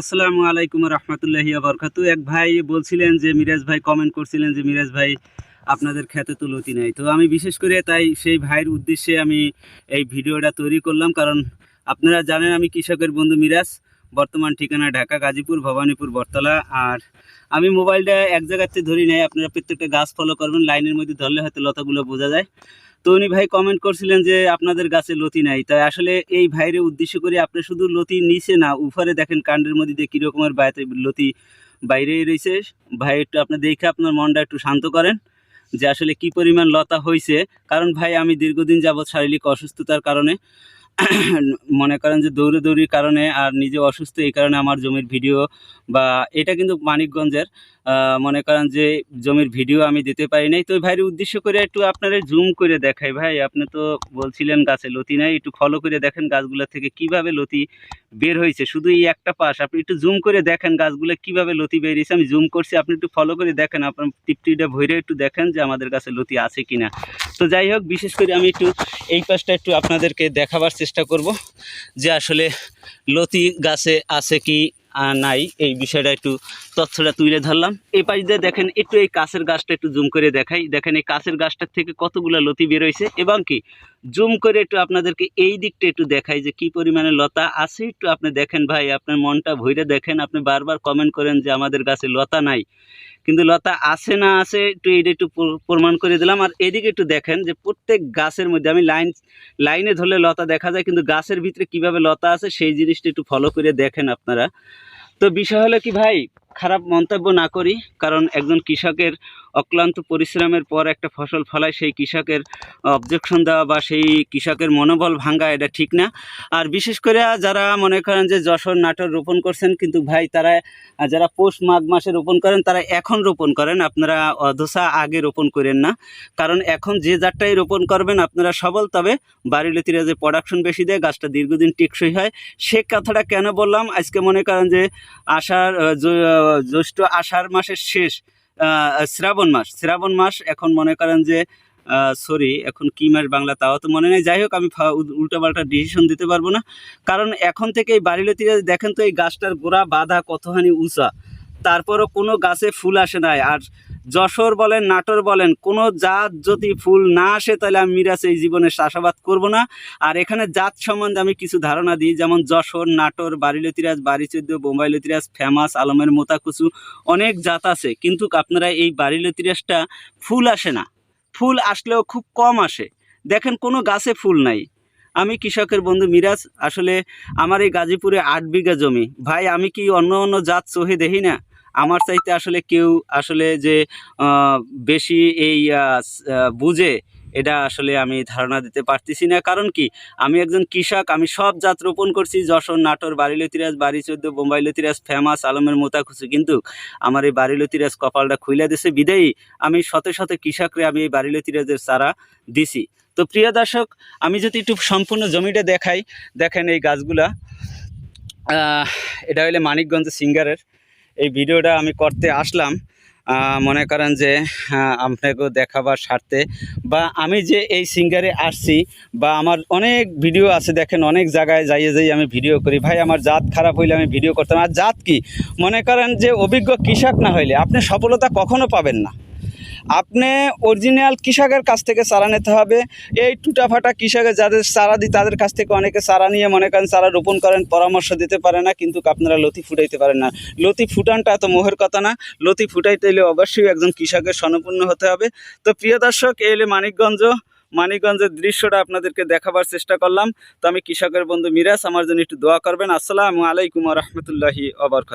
আসসালামু আলাইকুম রহমতুল্লাহি বরকাতু। এক ভাই বলছিলেন যে, মিরাজ ভাই কমেন্ট করছিলেন যে, মিরাজ ভাই আপনাদের খেতে তো লতি নাই। তো আমি বিশেষ করে তাই সেই ভাইয়ের উদ্দেশ্যে আমি এই ভিডিওটা তৈরি করলাম। কারণ আপনারা জানেন আমি কৃষকের বন্ধু মিরাজ, বর্তমান ঠিকানা ঢাকা, গাজীপুর, ভবানীপুর, বটতলা। আর আমি মোবাইলটা এক জায়গাতে ধরি নাই, আপনারা প্রত্যেকটা গাছ ফলো করবেন, লাইনের মধ্যে ধরলে হয়তো লতাগুলো বোঝা যায়। তো উনি ভাই কমেন্ট করছিলেন যে আপনাদের গাছে লতি নাই। তাই আসলে এই ভাইরে উদ্দেশ্য করে আপনি শুধু লতি নিচে না উফারে দেখেন কাণ্ডের মধ্যে দিয়ে কীরকমের বাইরে লতি বাইরেই রয়েছে। ভাই একটু আপনি দেখে আপনার মনটা একটু শান্ত করেন যে আসলে কি পরিমাণ লতা হয়েছে কারণ ভাই আমি দীর্ঘদিন যাবৎ শারীরিক অসুস্থতার কারণে মনে করেন যে দৌড়ে দৌড়ির কারণে আর নিজে অসুস্থ এই কারণে আমার জমির ভিডিও বা এটা কিন্তু মানিকগঞ্জের মনে করেন যে জমির ভিডিও আমি দিতে পারি নাই। তো ভাইয়ের উদ্দেশ্য করে একটু আপনারা জুম করে দেখাই ভাই। আপনি তো বলছিলেন গাছে লতি নাই, একটু ফলো করে দেখেন গাছগুলো থেকে কীভাবে লতি বের হয়েছে। শুধু এই একটা পাশ, আপনি একটু জুম করে দেখেন গাছগুলো কীভাবে লতি বেরিয়েছে আমি জুম করছি, আপনি একটু ফলো করে দেখেন। আপনার টিপটিটা ভরে একটু দেখেন যে আমাদের কাছে লতি আছে কিনা। তো যাই হোক, বিশেষ করে আমি একটু এই পাশটা একটু আপনাদেরকে দেখাবার চেষ্টা করব যে আসলে লতি গাছে আছে কি নাই, এই বিষয়টা একটু তথ্যটা তুলে ধরলাম। এই পাশ দিয়ে দেখেন, একটু এই কাছের গাছটা একটু জুম করে দেখাই। দেখেন, এই কাছের গাছটার থেকে কতগুলো লতি বেরোয়ছে এবং কি জুম করে একটু আপনাদেরকে এই দিকটা একটু দেখাই যে কি পরিমাণে লতা আছে একটু আপনি দেখেন ভাই, আপনার মনটা ভইরে দেখেন, আপনি বারবার কমেন্ট করেন যে আমাদের গাছে লতা নাই। কিন্তু লতা আছে না আছে একটু এটা একটু প্রমাণ করে দিলাম। আর এদিকে একটু দেখেন যে প্রত্যেক গাছের মধ্যে আমি লাইন, লাইনে ধরলে লতা দেখা যায়, কিন্তু গাছের ভিতরে কীভাবে লতা আছে সেই জিনিসটা একটু ফলো করে দেখেন আপনারা। তো বিষয় হলো কি ভাই, খারাপ মন্তব্য না করি, কারণ একজন কৃষকের অক্লান্ত পরিশ্রমের পর একটা ফসল ফলায়, সেই কৃষকের অবজেকশন দেওয়া বা সেই কৃষকের মনোবল ভাঙ্গা, এটা ঠিক না। আর বিশেষ করে যারা মনে করেন যে যশোর নাটোর রোপণ করছেন, কিন্তু ভাই তারা যারা পৌষ মাঘ মাসে রোপণ করেন, তারা এখন রোপণ করেন, আপনারা অধসা আগে রোপণ করেন না। কারণ এখন যে জাতটাই রোপণ করবেন, আপনারা সবল, তবে বাড়িলতিরা যে প্রোডাকশন বেশি দেয়, গাছটা দীর্ঘদিন টেকসই হয়। সে কথাটা কেন বললাম? আজকে মনে করেন যে আষাঢ় জ্যৈষ্ঠ আষাঢ় মাসের শেষ শ্রাবণ মাস। শ্রাবণ মাস এখন মনে করেন যে সরি এখন কি মাস বাংলা তাও তো মনে নেই। যাই হোক, আমি উল্টোপাল্টা ডিসিশন দিতে পারব না। কারণ এখন থেকে এই বাড়িলতিরা দেখেন তো এই গাছটার গোড়া বাঁধা কতখানি উঁচা। তারপরও কোনো গাছে ফুল আসে নাই। আর যশোর বলেন, নাটোর বলেন, কোনো জাত যদি ফুল না আসে তাহলে আমি মিরাজ এই জীবনে চাষাবাদ করব না। আর এখানে জাত সম্বন্ধে আমি কিছু ধারণা দিই, যেমন যশোর, নাটোর বাড়িলতিরাজ বাড়িচৌদ্দ বোম্বাইলতিরাজ, ফেমাস, আলমের মোতাকুচু, অনেক জাত আছে। কিন্তু আপনারা এই বাড়িলতিরাজটা ফুল আসে না। ফুল আসলেও খুব কম আসে। দেখেন, কোনো গাছে ফুল নাই। আমি কৃষকের বন্ধু মিরাজ, আসলে আমার এই গাজীপুরে আট বিঘা জমি। ভাই, আমি কি অন্য অন্য জাত চোহে দেখি না? আমার চাইতে আসলে কেউ আসলে যে বেশি এই বুঝে, এটা আসলে আমি ধারণা দিতে পারতেছি না। কারণ কি? আমি একজন কৃষক, আমি সব জাত রোপণ করছি, যশোর, নাটোর বাড়িলতিরাজ বাড়ি চোদ্দ বোম্বাইলতিরাজ, ফেমাস, আলমের মোতাখুচু কিন্তু আমার এই বাড়িলতিরাজ কপালটা খুইলা দিছে বিদায়ী আমি শত শত কৃষকরে আমি এই বাড়িলতিরাজের চারা দিছি। তো প্রিয় দর্শক, আমি যদি একটু সম্পূর্ণ জমিটা দেখাই, দেখেন এই গাছগুলা। এটা হইলে মানিকগঞ্জ সিঙ্গারের। এই ভিডিওটা আমি করতে আসলাম মনে করেন যে আপনাকেও দেখাবার স্বার্থে বা আমি যে এই সিঙ্গারে আসছি বা আমার অনেক ভিডিও আছে, দেখেন অনেক জায়গায় যাইয়ে যাই আমি ভিডিও করি। ভাই, আমার জাত খারাপ হইলে আমি ভিডিও করতাম। আর জাত কি? মনে করেন যে অভিজ্ঞ কৃষক না হইলে আপনি সফলতা কখনো পাবেন না। আপনি অরিজিনাল কৃষকের কাছ থেকে চারা নিতে হবে। এই টুটাফাটা কৃষকের যাদের চারা দিই তাদের কাছ থেকে অনেকে চারা নিয়ে মনে করেন চারা রোপণ করেন, পরামর্শ দিতে পারে না, কিন্তু আপনারা লতি ফুটাইতে পারেন না। লতি ফুটানটা এত মোহের কথা না, লতি ফুটাইতে এলে অবশ্যই একজন কৃষকের স্বনপূর্ণ হতে হবে। তো প্রিয় দর্শক এলে মানিকগঞ্জ। মানিকগঞ্জের দৃশ্যটা আপনাদেরকে দেখাবার চেষ্টা করলাম। তো আমি কৃষকের বন্ধু মিরাজ, আমার জন্য একটু দোয়া করবেন। আসসালামু আলাইকুম রহমতুল্লাহি অবরকাত